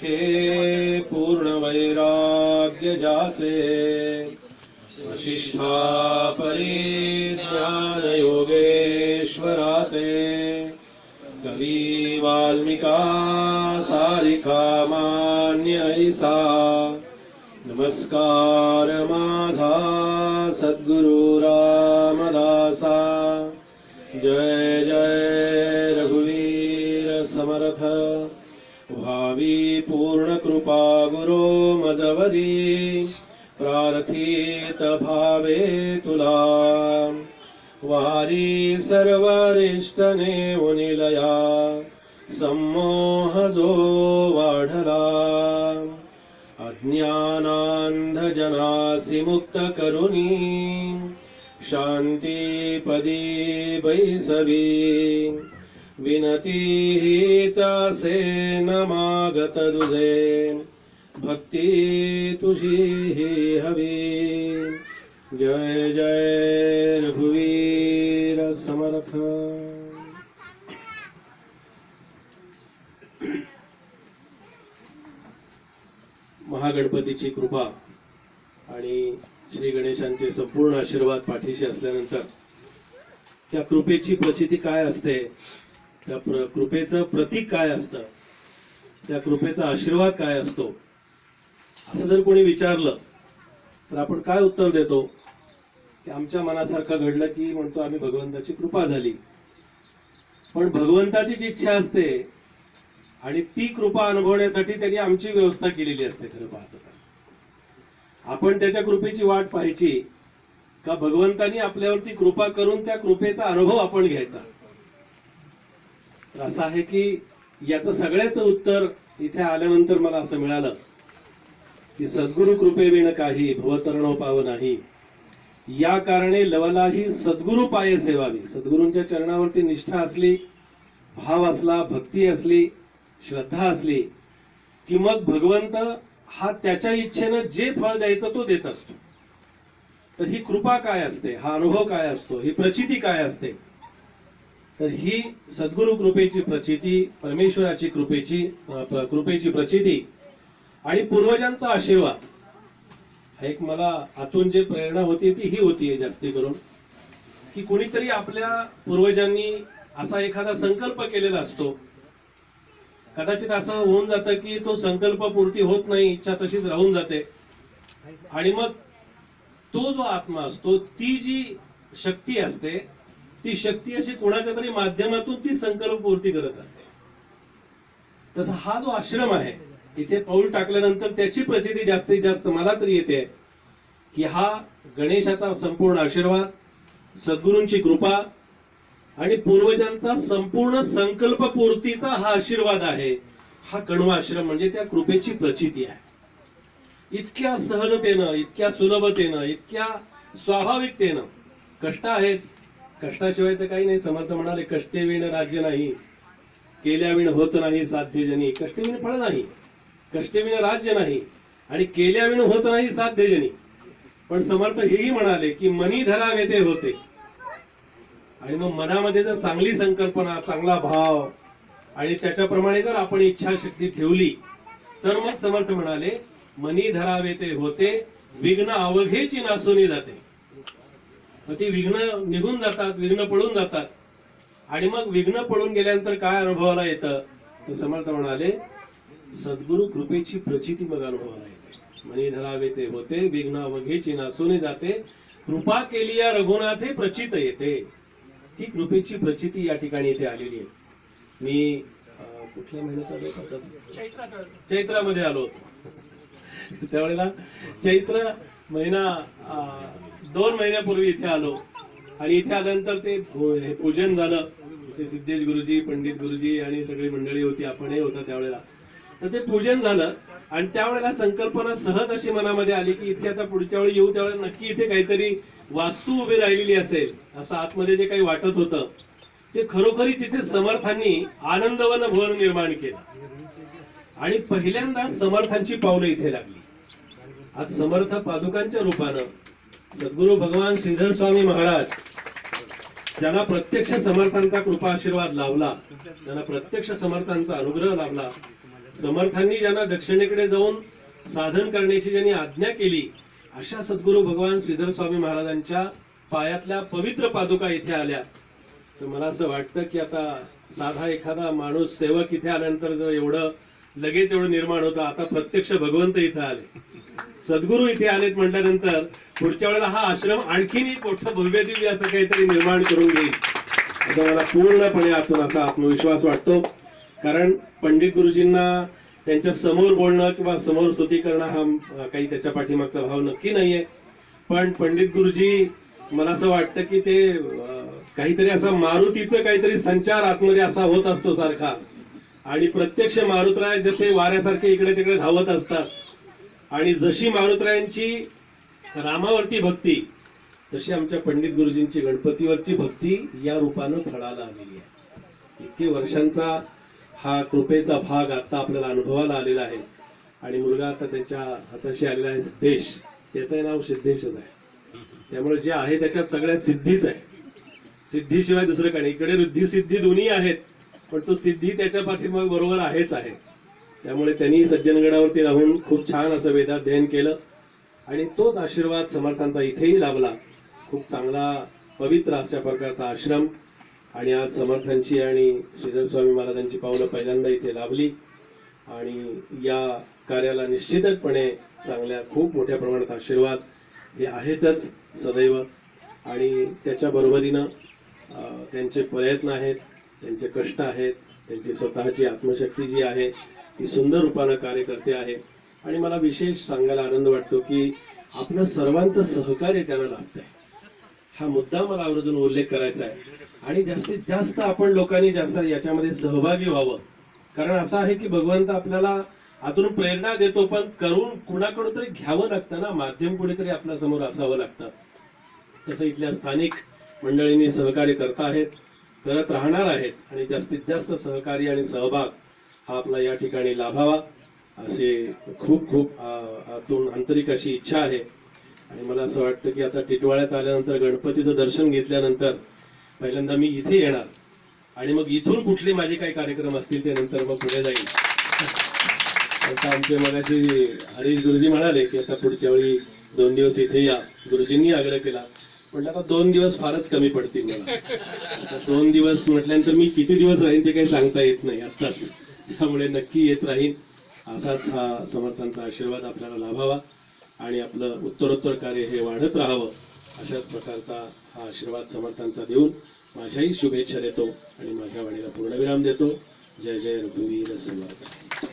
दुःखे पूर्ण वैराग्य जाचे। वशिष्ठा परिज्ञान योगेश्वराचे कवी वाल्मिका सारिका मान्य ऐसा नमस्कार माझा सद्गुरु रामदासा। जय जय रघुवीर समर्थ। व्हावी पूर्ण कृपा गुरो मजवरी प्रार्थित भावे तुला. वारी सर्वरिष्टने उनिलया संमोह जो वाढला. अज्ञानांधजनासी मुक्त करुणी शांतीपदी बैसवी. विनती ही तासे न मागत तुझे भक्ती तुझी ही हवी। जय जय रघुवीर समर्थ। महागणपतीची कृपा आणि श्री गणेशांचे संपूर्ण आशीर्वाद पाठीशी असल्यानंतर त्या कृपेची प्रचिती काय असते त्या प्र- कृपेचं प्रतीक काय असतं? त्या कृपेचा आशीर्वाद काय असतो? असं जर कोणी विचारलं तर आपण काय उत्तर देतो? की आमच्या मनासारखं घडलं की म्हणतो आम्ही भगवंताची कृपा झाली. पण भगवंताचीच इच्छा असते आणि ती कृपा अनुभवण्यासाठी त्यांनी आमची व्यवस्था केलेली असते खरं पाहता आपण त्याच्या कृपेची वाट पाहायची का? भगवंतानी आपल्यावरती कृपा करून त्या कृपेचा अनुभव आपण घ्यायचा. असं आहे की याचं सगळ्याचं उत्तर इथे आल्यानंतर मला असं मिळालं की सद्गुरु कृपेविण काही भवतरणो पाव नाही. या कारणे लवलाही सद्गुरु पाये सेवावी. सद्गुरूंच्या चरणावरती निष्ठा असली भाव असला भक्ती असली श्रद्धा असली की मग भगवंत हा त्याच्या इच्छेनं जे फळ द्यायचं तो देत असतो. तर ही कृपा काय असते? हा अनुभव काय असतो? ही प्रचिती काय असते? तर ही सद्गुरु कृपेची प्रचिती परमेश्वराची कृपेची कृपेची प्रचिती आणि पूर्वजांचा आशीर्वाद हा एक मला आतून जे प्रेरणा होती ती ही होती जास्ती करून की कुणीतरी आपल्या पूर्वजांनी असा एखादा संकल्प केलेला असतो. कदाचित असं होऊन जातं की तो संकल्प पूर्ती होत नाही इच्छा तशीच राहून जाते. आणि मग तो जो आत्मा असतो ती जी शक्ती असते ती शक्ती अशी कोणाच्या तरी माध्यमातून ती संकल्प पूर्ती करत असते. तसा हा जो आश्रम आहे इथे पाऊल टाकल्यानंतर त्याची प्रचिती जास्तीत जास्त मला तरी येते की हा गणेशाचा संपूर्ण आशीर्वाद सद्गुरूंची कृपा आणि पूर्वजांचा संपूर्ण संकल्प पूर्तीचा हा आशीर्वाद आहे हा कणवा आश्रम म्हणजे त्या कृपेची प्रचिती आहे. इतक्या सहजतेनं इतक्या सुलभतेनं इतक्या स्वाभाविकतेनं कष्ट आहेत कष्टाशिवाय तर काही नाही. समर्थ म्हणाले कष्टे विण राज्य नाही केल्याविण होत नाही साध्यजनी कष्टविण फळ नाही कष्टे विण राज्य नाही आणि केल्याविण होत नाही साध्यजनी पण समर्थ हेही म्हणाले की मनी धरावे ते होते. आणि मग मनामध्ये जर चांगली संकल्पना चांगला भाव आणि त्याच्याप्रमाणे जर आपण इच्छाशक्ती ठेवली तर मग समर्थ म्हणाले मनी धरावे ते होते विघ्न अवघेची नासुनी जाते. मग ती विघ्न निघून जातात विघ्न पळून जातात. आणि मग विघ्न पळून गेल्यानंतर काय अनुभवाला येतं? तर समर्थ म्हणाले सद्गुरु कृपेची प्रचिती मग अनुभवाला येते. मनी धरावे ते होते विघ्न अवघेची नासुनी जाते. कृपा केली या रघुनाथे प्रचित येते. ती कृपेची प्रचिती या ठिकाणी इथे आलेली आहे. मी कुठल्या महिन्यात आलो? चैत्रामध्ये आलो होतो. त्यावेळेला चैत्र महिना दोन महिन्यापूर्वी इथे आलो. आणि इथे आल्यानंतर ते पूजन झालं. ते सिद्धेश गुरुजी पंडित गुरुजी आणि सगळी मंडळी होती. आपणही होता त्यावेळेला. तर ते पूजन झालं. आणि त्यावेळेला संकल्पना सहज अशी मनामध्ये आली की इथे आता पुढच्या वेळी येऊ त्यावेळेला नक्की इथे काहीतरी वास्तू उभी राहिलेली असेल असं आतमध्ये जे काही वाटत होतं ते खरोखरीच इथे समर्थांनी आनंदवन भवन निर्माण केलं. आणि पहिल्यांदा समर्थांची पावलं इथे लागली. आज समर्थ पादुकांच्या रूपानं सद्गुरू भगवान श्रीधर स्वामी महाराज ज्यांना प्रत्यक्ष समर्थांचा कृपा आशीर्वाद लाभला त्यांना प्रत्यक्ष समर्थांचा अनुग्रह लाभला समर्थांनी ज्यांना दक्षिणेकडे जाऊन साधन करण्याची ज्यांनी आज्ञा केली अशा सद्गुरू भगवान श्रीधर स्वामी महाराजांच्या पायातल्या पवित्र पादुका इथे आल्या. तर मला असं वाटतं की आता साधा एखादा माणूस सेवक इथे आल्यानंतर जर एवढं लगेच एवढं निर्माण होतं आता प्रत्यक्ष भगवंत इथं आले. सद्गुरू इथे आलेत म्हटल्यानंतर पुढच्या वेळेला हा आश्रम आणखीन एक मोठं भव्य दिव्य असं काहीतरी निर्माण करून घेईल. असं मला पूर्णपणे आतून असा आत्मविश्वास वाटतो. कारण पंडित गुरुजींना त्यांच्यासमोर बोलणं किंवा समोर स्तुती करणं हा काही त्याच्या पाठीमागचा भाव नक्की नाहीये. पण पंडित गुरुजी मला असं वाटतं की ते काहीतरी असा मारुतीचं काहीतरी संचार आतमध्ये असा होत असतो सारखा. आणि प्रत्यक्ष मारुतराय जसे वाऱ्यासारखे इकडे तिकडे धावत असतात आणि जशी मारुतरायांची रामावरती भक्ती तशी आमच्या पंडित गुरुजींची गणपतीवरची भक्ती या रूपानं फळाला आलेली आहे. इतके वर्षांचा हा कृपेचा भाग आता आपल्याला अनुभवाला आलेला आहे. आणि मुलगा आता त्याच्या हाताशी आलेला आहे सिद्धेश. त्याचं नाव सिद्धेशच आहे. त्यामुळे जे आहे त्याच्यात सगळ्यात सिद्धीच आहे. सिद्धीशिवाय दुसरं काही नाही. इकडे रुद्धी सिद्धी दोन्ही आहेत पण तो सिद्धी त्याच्या पाठीमाग बरोबर आहेच आहे. त्यामुळे त्यांनी सज्जनगडावरती राहून खूप छान असं वेदाध्ययन केलं. आणि तोच आशीर्वाद समर्थांचा इथेही लाभला. खूप चांगला पवित्र अशा प्रकारचा आश्रम. आणि आज समर्थांची आणि श्रीधर स्वामी महाराजांची पावलं पहिल्यांदा इथे लाभली. आणि या कार्याला निश्चितपणे चांगल्या खूप मोठ्या प्रमाणात आशीर्वाद. हे आहेतच सदैव. आणि त्याच्या बरोबरीनं त्यांचे प्रयत्न आहेत त्यांचे कष्ट आहेत त्यांची स्वतःची आत्मशक्ती जी आहे ती सुंदर रूपानं कार्य करते आहे. आणि मला विशेष सांगायला आनंद वाटतो की आपलं सर्वांचं सहकार्य त्यांना आहे हा मुद्दा मला आवर्जून उल्लेख करायचा आहे. आणि जास्तीत जास्त आपण लोकांनी जास्त याच्यामध्ये सहभागी व्हावं. कारण असं आहे की भगवंत आपल्याला आतून प्रेरणा देतो पण करून कुणाकडून तरी घ्यावं लागतं ना? माध्यम कुणीतरी आपल्यासमोर असावं लागतं. तसं इथल्या स्थानिक मंडळींनी सहकार्य करत आहेत करत राहणार आहेत. आणि जास्तीत जास्त सहकार्य आणि सहभाग हा आपला या ठिकाणी लाभावा असे खूप खूप आतून आंतरिक अशी इच्छा आहे. आणि मला असं वाटतं की आता टिटवाळ्यात आल्यानंतर गणपतीचं दर्शन घेतल्यानंतर पहिल्यांदा मी इथे येणार. आणि मग इथून कुठले माझे काही कार्यक्रम असतील ते नंतर मग पुढे जाईल. आता आमचे मगाशी हरीश गुरुजी म्हणाले की आता पुढच्या वेळी दोन दिवस इथे या. गुरुजींनी आग्रह केला. म्हटलं आता दोन दिवस फारच कमी पडतील मला. आता दोन दिवस म्हटल्यानंतर मी किती दिवस राहीन ते काही सांगता येत नाही आत्ताच. त्यामुळे नक्की येत राहीन. असाच हा समर्थांचा आशीर्वाद आपल्याला लाभावा आणि आपलं उत्तरोत्तर कार्य हे वाढत राहावं अशाच प्रकारचा हा आशीर्वाद समर्थांचा देऊन माझ्याही शुभेच्छा देतो आणि माझ्या वाणीला पूर्णविराम देतो. जय जय रघुवीर समर्थ